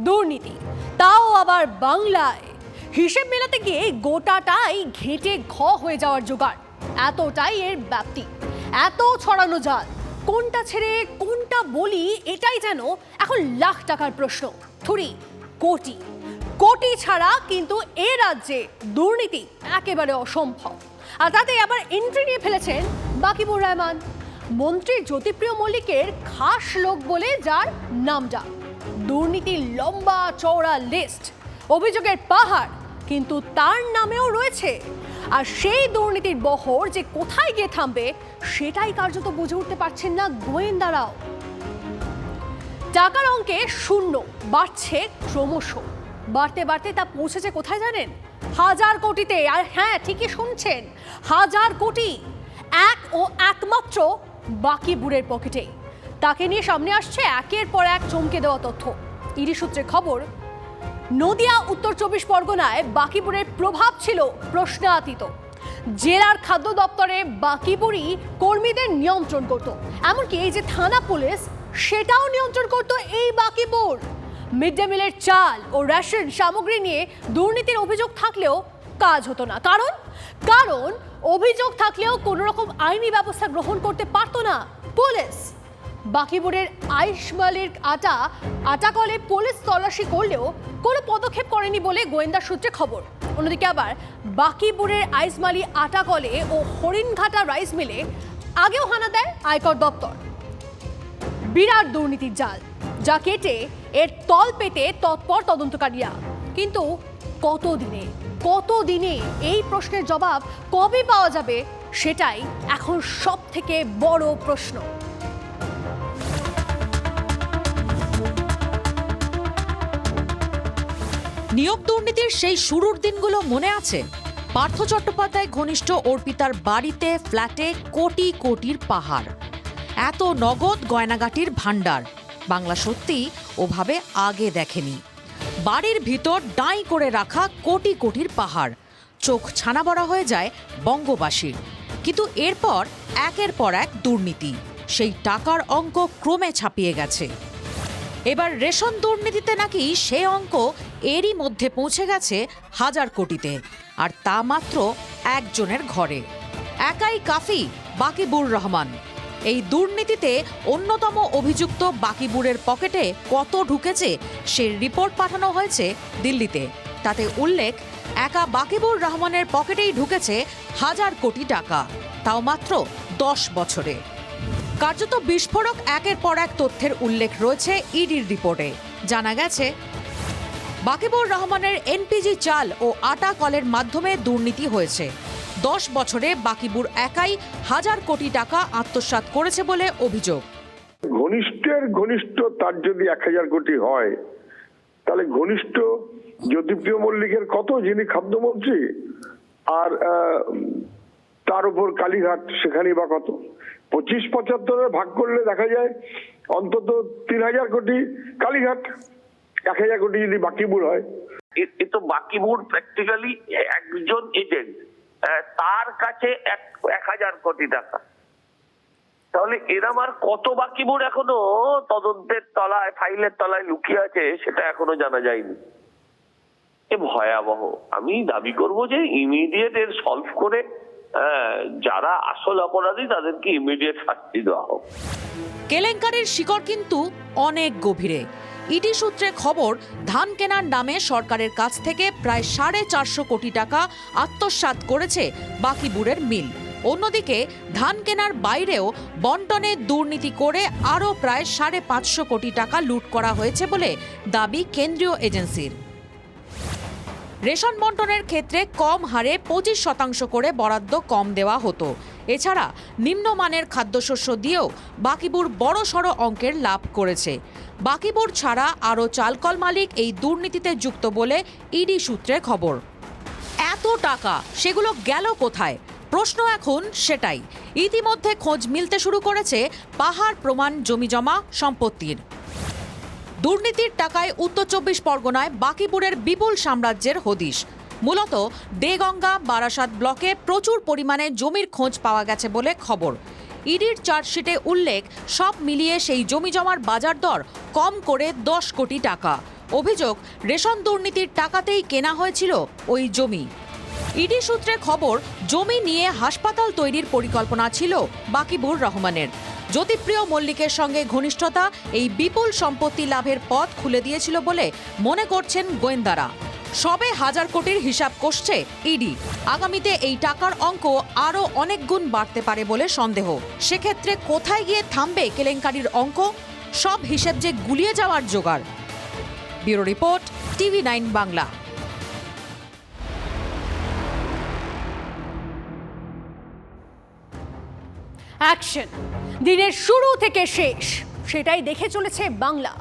দুর্নীতি। তাও আবার বাংলায়। হিসেব মেলাতে গিয়ে গোটাটাই ঘেটে ঘ হয়ে যাওয়ার জোগাড়। এতটাই এর ব্যাপ্তি। এত ছড়ানো জাল। কোনটা ছেড়ে, কোনটা বলি, এটাই যেন এখন লাখ টাকার প্রশ্ন। থুরি, কোটি। কোটি ছাড়া কিন্তু এ রাজ্যে দুর্নীতি একেবারে অসম্ভব। আর তাতে আবার এন্ট্রি নিয়ে ফেলেছেন বাকিবুর রহমান। মন্ত্রী জ্যোতিপ্রিয় মল্লিকের খাস লোক বলে যার নাম নামটা দুর্নীতির লম্বা চওড়া লিস্ট অভিযোগের পাহাড়, কিন্তু তার নামেও রয়েছে। আর সেই দুর্নীতির বহর যে কোথায় গিয়ে থামবে, সেটাই কার্যত বুঝে উঠতে পারছেন না গোয়েন্দারাও। টাকার অঙ্কে শূন্য, বাড়ছে ক্রমশ। বাড়তে বাড়তে তা পৌঁছেছে কোথায় জানেন? হাজার কোটিতে, আর হ্যাঁ ঠিকই শুনছেন, হাজার কোটি। এক ও একমাত্র বাকি বুড়ের পকেটে তাকে নিয়ে সামনে আসছে একের পর এক চমকে দেওয়া তথ্য। ইডি সূত্রে খবর, নদিয়া, উত্তর চব্বিশ পরগনায় বাকিপুরের প্রভাব ছিল প্রশ্নাতীত। জেলার খাদ্য দপ্তরে বাকিপুরি কর্মীদের নিয়ন্ত্রণ করত। এমনকি এই যে থানা পুলিশ, সেটাও নিয়ন্ত্রণ করত এই বাকিপুর। মিড ডে মিলের চাল ও রেশন সামগ্রী নিয়ে দুর্নীতির অভিযোগ থাকলেও কাজ হতো না। কারণ কারণ অভিযোগ থাকলেও কোনো রকম আইনি ব্যবস্থা গ্রহণ করতে পারতো না পুলিশ। বাকিপুরের আইসমালির আটা আটা কলে পুলিশ তল্লাশি করলেও কোনো পদক্ষেপ করেনি বলে গোয়েন্দা সূত্রে খবর। অন্যদিকে আবার বাকিপুরের আইসমালি আটা কলে ও হরিণঘাটা রাইস মিলে আগেও হানা দেয় আয়কর দপ্তর। বিরাট দুর্নীতির জাল, যা কেটে এর তল পেতে তৎপর তদন্তকারীরা। কিন্তু কত দিনে কত দিনে এই প্রশ্নের জবাব কবে পাওয়া যাবে, সেটাই এখন সব থেকে বড় প্রশ্ন। নিয়োগ দুর্নীতির সেই শুরুর দিনগুলো মনে আছে? পার্থ চট্টোপাধ্যায় ঘনিষ্ঠ অর্পিতার বাড়িতে ফ্ল্যাটে কোটি কোটির পাহাড়। এত নগদ গয়নাগাটির ভাণ্ডার। বাংলা সত্যি ওভাবে আগে দেখেনি। বাড়ির ভিতর ডাঁই করে রাখা কোটি কোটির পাহাড়। চোখ ছানা বড়া হয়ে যায় বঙ্গবাসীর। কিন্তু এরপর একের পর এক দুর্নীতি। সেই টাকার অঙ্ক ক্রমে ছাপিয়ে গেছে। এবার রেশন দুর্নীতিতে নাকি সে অঙ্ক এরই মধ্যে পৌঁছে গেছে হাজার কোটিতে, আর তা মাত্র একজনের ঘরে। একাই কাফি, বাকিবুর রহমান। এই দুর্নীতিতে অন্যতম অভিযুক্ত বাকিবুরের পকেটে কত ঢুকেছে সে রিপোর্ট পাঠানো হয়েছে দিল্লিতে। তাতে উল্লেখ, একা বাকিবুর রহমানের পকেটেই ঢুকেছে হাজার কোটি টাকা, তাও মাত্র দশ বছরে। কার্যত বিস্ফোরক একের পর এক তথ্যের উল্লেখ রয়েছে ইডির রিপোর্টে। জানা গেছে, বাকিবুর রহমানের এনপিজি চাল ও আটা কলের মাধ্যমে দুর্নীতি হয়েছে। দশ বছরে বাকিবুর একাই হাজার কোটি টাকা আত্মসাৎ করেছে বলে অভিযোগ। ঘনিষ্ঠের ঘনিষ্ঠ তার যদি এক হাজার কোটি হয়, তাহলে ঘনিষ্ঠ জ্যোতিপ্রিয় মল্লিকের কত, যিনি খাদ্যমন্ত্রী? আর তার উপর কালীঘাট সেখানেই বা কত? পঁচিশ পঁচাত্তরে ভাগ করলে দেখা যায় অন্তত তিন হাজার কোটি কালীঘাট, এক হাজার কোটি যদি বাকি বাকিবুর হয়। এ- তো বাকিবুর প্র্যাকটিক্যালি একজন এজেন্ট তার কাছে এক হাজার কোটি টাকা। তাহলে এরম আর কত বাকি বাকিবুর এখনও তদন্তের তলায়, ফাইলের তলায় লুকিয়ে আছে, সেটা এখনও জানা যায়নি। এ ভয়াবহ। আমি দাবি করব যে ইমিডিয়েট এর সলভ করে যারা আসল অপরাধী তাদেরকে ইমিডিয়েট শাস্তি দেওয়া হোক। কেলেঙ্কারির শিকড় কিন্তু অনেক গভীরে। ইডি সূত্রে খবর, ধান কেনার নামে সরকারের কাছ থেকে প্রায় সাড়ে চারশো কোটি টাকা আত্মসাৎ করেছে বাকিবুরের মিল। অন্যদিকে, ধান কেনার বাইরেও বন্টনে দুর্নীতি করে আরও প্রায় সাড়ে পাঁচশো কোটি টাকা লুট করা হয়েছে বলে দাবি কেন্দ্রীয় এজেন্সির। রেশন বন্টনের ক্ষেত্রে কম হারে পঁচিশ শতাংশ করে বরাদ্দ কম দেওয়া হতো। এছাড়া নিম্নমানের খাদ্যশস্য দিয়েও বাকিবুর বড় সড় অঙ্কের লাভ করেছে। বাকিবুর ছাড়া আরও চালকল মালিক এই দুর্নীতিতে যুক্ত বলে ইডি সূত্রে খবর। এত টাকা, সেগুলো গেল কোথায়? প্রশ্ন এখন সেটাই। ইতিমধ্যে খোঁজ মিলতে শুরু করেছে পাহাড় প্রমাণ জমিজমা সম্পত্তির। দুর্নীতির টাকায় উত্তর চব্বিশ পরগনায় বাকিপুরের বিপুল সাম্রাজ্যের হদিশ। মূলত দেগঙ্গা বারাসাত ব্লকে প্রচুর পরিমাণে জমির খোঁজ পাওয়া গেছে বলে খবর। ইডির চার্জশিটে উল্লেখ, সব মিলিয়ে সেই জমি জমার বাজার দর কম করে দশ কোটি টাকা। অভিযোগ, রেশন দুর্নীতির টাকাতেই কেনা হয়েছিল ওই জমি। ইডি সূত্রে খবর, জমি নিয়ে হাসপাতাল তৈরির পরিকল্পনা ছিল বাকিবুর রহমানের। জ্যোতিপ্রিয় মল্লিকের সঙ্গে ঘনিষ্ঠতা, এই বিপুল সম্পত্তি লাভের পথ খুলে দিয়েছিল বলে মনে করছেন গোয়েন্দারা। সবে হাজার কোটির হিসাব কষছে ইডি। আগামীতে এই টাকার অঙ্ক আরও অনেক গুণ বাড়তে পারে বলে সন্দেহ। সেক্ষেত্রে কোথায় গিয়ে থামবে কেলেঙ্কারির অঙ্ক? সব হিসেব যে গুলিয়ে যাওয়ার জোগাড়। Bureau report, TV nine Bangla. Action দিনের শুরু থেকে শেষ। সেটাই দেখে চলেছে বাংলা।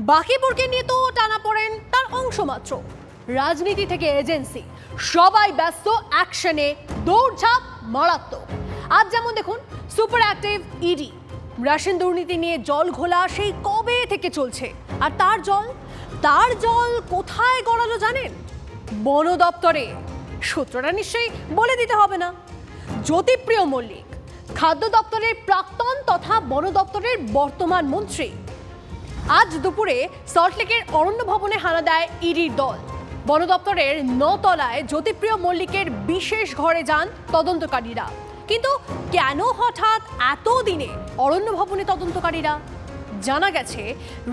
বাকিপুরকে নিয়ে তো টানা পড়েন তার অংশ মাত্র রাজনীতি থেকে এজেন্সি। সবাই ব্যস্ত, অ্যাকশনে দৌড়ঝাঁপ মারাত্মক। আজ যেমন দেখুন সুপার অ্যাক্টিভ ইডি রাশন দুর্নীতি নিয়ে জল ঘোলা সেই কবে থেকে চলছে? আর তার জল? তার জল কোথায় গড়ালো জানেন? বন দপ্তরে সূত্রটা নিশ্চয়ই বলে দিতে হবে না। জ্যোতিপ্রিয় মল্লিক খাদ্য দপ্তরের প্রাক্তন তথা বন দপ্তরের বর্তমান মন্ত্রী। আজ দুপুরে সল্টলেকের অরণ্য ভবনে হানা দেয় ইডির দল। বন দপ্তরের নতলায় জ্যোতিপ্রিয় মল্লিকের বিশেষ ঘরে যান তদন্তকারীরা। কিন্তু কেন হঠাৎ এত দিনে অরণ্য ভবনে তদন্তকারীরা? জানা গেছে,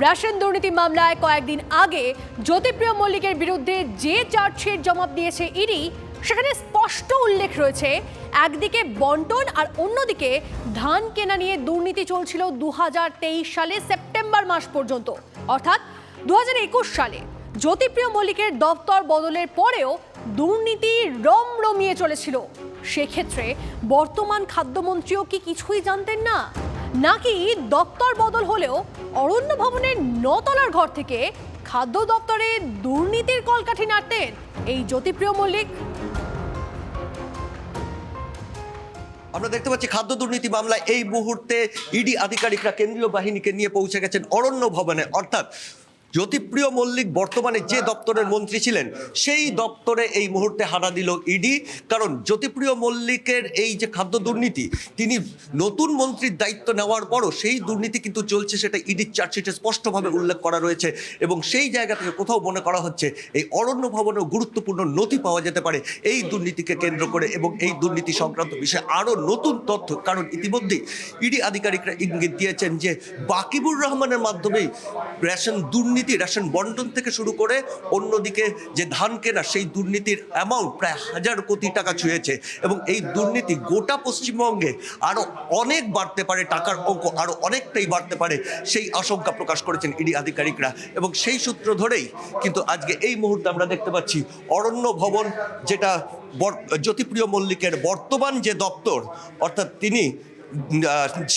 রেশন দুর্নীতি মামলায় কয়েকদিন আগে জ্যোতিপ্রিয় মল্লিকের বিরুদ্ধে যে চার্জশিট জমা দিয়েছে ইডি সেখানে স্পষ্ট উল্লেখ রয়েছে, একদিকে বন্টন আর অন্যদিকে ধান কেনা নিয়ে দুর্নীতি চলছিল দু হাজার তেইশ সালে সেপ্টেম্বর মাস পর্যন্ত। অর্থাৎ দু হাজার একুশ সালে জ্যোতিপ্রিয় মল্লিকের দপ্তর বদলের পরেও দুর্নীতি রমরমিয়ে চলেছিল। সেক্ষেত্রে বর্তমান খাদ্যমন্ত্রীও কি কিছুই জানতেন না? নাকি দপ্তর বদল হলেও অরণ্য ভবনের নতলার ঘর থেকে খাদ্য দপ্তরে দুর্নীতির কলকাঠি নাড়তেন এই জ্যোতিপ্রিয় মল্লিক? আমরা দেখতে পাচ্ছি খাদ্য দুর্নীতি মামলায় এই মুহূর্তে ইডি আধিকারিকরা কেন্দ্রীয় বাহিনীকে নিয়ে পৌঁছে গেছেন অরণ্য ভবনে। অর্থাৎ জ্যোতিপ্রিয় মল্লিক বর্তমানে যে দপ্তরের মন্ত্রী ছিলেন, সেই দপ্তরে এই মুহূর্তে হানা দিল ইডি কারণ জ্যোতিপ্রিয় মল্লিকের এই যে খাদ্য দুর্নীতি, তিনি নতুন মন্ত্রীর দায়িত্ব নেওয়ার পরও সেই দুর্নীতি কিন্তু চলছে, সেটা ইডির চার্জশিটে স্পষ্টভাবে উল্লেখ করা রয়েছে এবং সেই জায়গা থেকে কোথাও মনে করা হচ্ছে এই অরণ্য ভবনেও গুরুত্বপূর্ণ নথি পাওয়া যেতে পারে এই দুর্নীতিকে কেন্দ্র করে এবং এই দুর্নীতি সংক্রান্ত বিষয়ে আরও নতুন তথ্য, কারণ ইতিমধ্যেই ইডি আধিকারিকরা ইঙ্গিত দিয়েছেন যে বাকিবুর রহমানের মাধ্যমেই রেশন দুর্নীতি রেশন বন্টন থেকে শুরু করে অন্যদিকে যে ধান কেনা, সেই দুর্নীতির অ্যামাউন্ট প্রায় হাজার কোটি টাকা ছুঁয়েছে এবং এই দুর্নীতি গোটা পশ্চিমবঙ্গে আরও অনেক বাড়তে পারে, টাকার অঙ্ক আরও অনেকটাই বাড়তে পারে সেই আশঙ্কা প্রকাশ করেছেন ইডি আধিকারিকরা এবং সেই সূত্র ধরেই কিন্তু আজকে এই মুহূর্তে আমরা দেখতে পাচ্ছি অরণ্য ভবন যেটা জ্যোতিপ্রিয় মল্লিকের বর্তমান যে দপ্তর, অর্থাৎ তিনি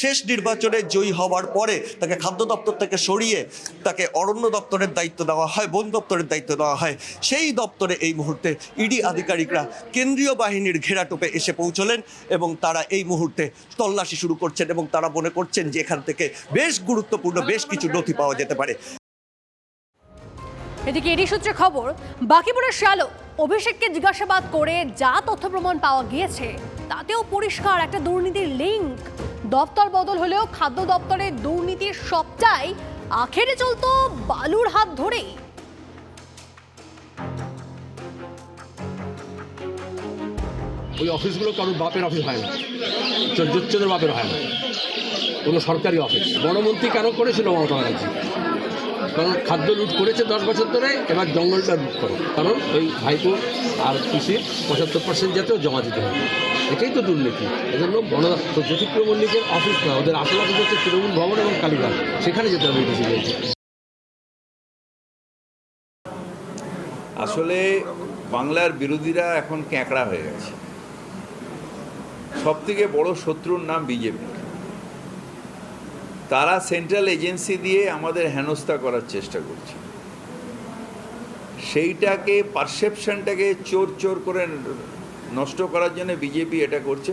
শেষ নির্বাচনে জয়ী হওয়ার পরে তাকে খাদ্য দপ্তর থেকে সরিয়ে তাকে অরণ্য দপ্তরের দায়িত্ব দেওয়া হয়, বন দপ্তরের দায়িত্ব দেওয়া হয়। সেই দপ্তরে এই মুহূর্তে ইডি আধিকারিকরা কেন্দ্রীয় বাহিনীর ঘেরাটোপে এসে পৌঁছলেন এবং তারা এই মুহূর্তে তল্লাশি শুরু করছেন এবং তারা মনে করছেন যে এখান থেকে বেশ গুরুত্বপূর্ণ বেশ কিছু নথি পাওয়া যেতে পারে। এদিকে এডি সূত্রে খবর, বাকিপুরের শ্যালক অভিষেককে জিজ্ঞাসাবাদ করে যা তথ্য প্রমাণ পাওয়া গিয়েছে। তাতেও পরিষ্কার একটা দুর্নীতির লিঙ্ক দপ্তর বদল হলেও খাদ্য দপ্তরের দুর্নীতির সবটাই আখেরে চলতো বালুর হাত ধরেই। ওই অফিসগুলো কারোর বাপের অফিস হয় না। চোদ্দোর বাপের হয় না। কোনো সরকারি অফিস। বড়মন্ত্রী কেন করেছিল মমতা ব্যানার্জি? কারণ খাদ্য লুট করেছে দশ বছর ধরে, এবার জঙ্গলটা লুট করে। কারণ ওই ভাইপো আর কৃষির পঁচাত্তর পার্সেন্ট যাতেও জমা দিতে হবে। এটাই তো দুর্নীতি। এজন্য বন জ্যোতিপ্রিয় মল্লিকের অফিস না, ওদের আসল অফিস হচ্ছে তৃণমূল ভবন এবং কালীঘাট। সেখানে যেতে হবে ডিসি আসলে বাংলার বিরোধীরা এখন ক্যাঁকড়া হয়ে গেছে। সব থেকে বড় শত্রুর নাম বিজেপি। তারা সেন্ট্রাল এজেন্সি দিয়ে আমাদের হেনস্থা করার চেষ্টা করছে। সেইটাকে পারসেপশনটাকে চোর চোর করে নষ্ট করার জন্য বিজেপি এটা করছে।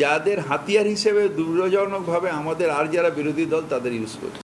যাদের হাতিয়ার হিসেবে দুর্যোজনকভাবে আমাদের আর যারা বিরোধী দল তাদের ইউজ করছে।